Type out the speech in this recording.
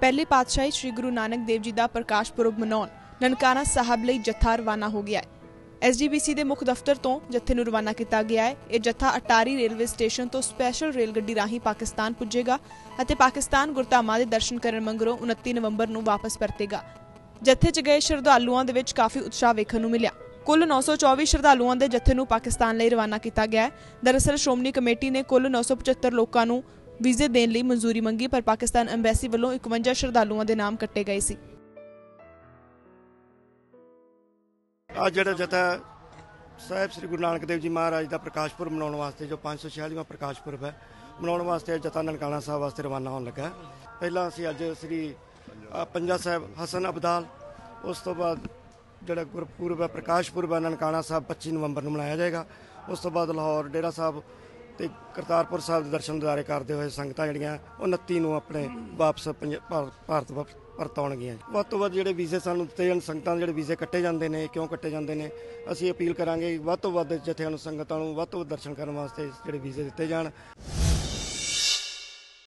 ਪਹਿਲੇ ਪਾਤਸ਼ਾਹੀ ਸ੍ਰੀ ਗੁਰੂ ਨਾਨਕ ਦੇਵ ਜੀ ਦਾ ਪ੍ਰਕਾਸ਼ ਪੁਰਬ ਮਨਾਉਣ ਨਨਕਾਣਾ ਸਾਹਿਬ ਲਈ ਜੱਥਾ ਰਵਾਨਾ ਹੋ ਗਿਆ ਹੈ। ਐਸਜੀਬੀਸੀ ਦੇ ਮੁੱਖ ਦਫ਼ਤਰ ਤੋਂ ਜੱਥੇ ਨੂੰ ਰਵਾਨਾ ਕੀਤਾ ਗਿਆ ਹੈ। ਇਹ ਜਥਾ ਅਟਾਰੀ ਰੇਲਵੇ ਸਟੇਸ਼ਨ ਤੋਂ ਸਪੈਸ਼ਲ ਰੇਲ ਗੱਡੀ ਰਾਹੀਂ ਪਾਕਿਸਤਾਨ ਪੁੱਜੇਗਾ ਅਤੇ ਪਾਕਿਸਤਾਨ ਗੁਰਧਾਮਾਂ ਦੇ ਦਰਸ਼ਨ ਕਰਨ ਮਗਰੋਂ 29 ਨਵੰਬਰ ਨੂੰ ਵਾਪਸ ਪਰਤੇਗਾ। ਜਥੇ 'ਚ ਗਏ ਸ਼ਰਧਾਲੂਆਂ ਦੇ ਵਿੱਚ ਕਾਫੀ ਉਤਸ਼ਾਹ ਵੇਖਣ ਨੂੰ ਮਿਲਿਆ। ਕੁੱਲ 924 ਸ਼ਰਧਾਲੂਆਂ ਦੇ ਜੱਥੇ ਨੂੰ ਪਾਕਿਸਤਾਨ ਲਈ ਰਵਾਨਾ ਕੀਤਾ ਗਿਆ ਹੈ। ਦਰਅਸਲ ਸ਼੍ਰੋਮਣੀ ਕਮੇਟੀ ਨੇ ਕੁੱਲ 975 ਲੋਕਾਂ ਨੂੰ ਵੀਜ਼ੇ ਦੇਣ ਲਈ ਮਨਜ਼ੂਰੀ ਮੰਗੀ ਪਰ ਪਾਕਿਸਤਾਨ ਐਮਬੈਸੀ ਵੱਲੋਂ 51 ਸ਼ਰਧਾਲੂਆਂ ਦੇ ਨਾਮ ਕੱਟੇ ਗਏ ਸੀ। ਅੱਜ ਜਿਹੜਾ ਜਥਾ ਸਾਹਿਬ ਸ੍ਰੀ ਗੁਰੂ ਨਾਨਕ ਦੇਵ ਜੀ ਮਹਾਰਾਜ ਦਾ ਪ੍ਰਕਾਸ਼ ਪੁਰਬ ਮਨਾਉਣ ਵਾਸਤੇ ਜੋ 546ਵਾਂ ਪ੍ਰਕਾਸ਼ ਪੁਰਬ ਹੈ ਮਨਾਉਣ ਵਾਸਤੇ ਜਥਾ ਨਨਕਾਣਾ ਸਾਹਿਬ ਵਾਸਤੇ ਰਵਾਨਾ ਹੋਣ ਲੱਗਾ ਪਹਿਲਾਂ ਅਸੀਂ ਅੱਜ ਸ੍ਰੀ ਅ, ਪੰਜਾ ਸਾਹਿਬ ਹਸਨ ਅਬਦਾਲ ਉਸ ਤੋਂ ਬਾਅਦ ਜਿਹੜਾ ਗੁਰਪੁਰਬ ਹੈ ਪ੍ਰਕਾਸ਼ ਪੁਰਬ ਹੈ ਨਨਕਾਣਾ ਸਾਹਿਬ 25 ਨਵੰਬਰ ਨੂੰ ਮਨਾਇਆ ਜਾਏਗਾ। ਉਸ ਤੋਂ ਬਾਅਦ ਲਾਹੌਰ ਡੇਰਾ ਸਾਹਿਬ ਤੇ ਕਰਤਾਰਪੁਰ ਸਾਹਿਬ ਦੇ ਦਰਸ਼ਨ ਦਿਦਾਰੇ ਕਰਦੇ ਹੋਏ ਸੰਗਤਾਂ ਜਿਹੜੀਆਂ ਉਹ 29 ਨੂੰ ਆਪਣੇ ਵਾਪਸ ਪੰਜ- ਭਾਰ- ਭਾਰਤ ਵਾਪਸ ਪਰਤਾਉਣਗੀਆਂ ਵੱਧ ਤੋਂ ਵੱਧ ਜਿਹੜੇ ਵੀਜ਼ੇ ਸਾਨੂੰ ਦਿੱਤੇ ਜਾਣ, ਸੰਗਤਾਂ ਦੇ ਜਿਹੜੇ ਵੀਜ਼ੇ ਕੱਟੇ ਜਾਂਦੇ ਨੇ, ਕਿਉਂ ਕੱਟੇ ਜਾਂਦੇ ਨੇ, ਅਸੀਂ ਅਪੀਲ ਕਰਾਂਗੇ ਵੱਧ ਤੋਂ ਵੱਧ ਜਥਿਆਂ ਨੂੰ, ਸੰਗਤਾਂ ਨੂੰ ਵੱਧ ਤੋਂ ਵੱਧ ਦਰਸ਼ਨ ਕਰਨ ਵਾਸਤੇ ਜਿਹੜੇ ਵੀਜ਼ੇ ਦਿੱਤੇ ਜਾਣ।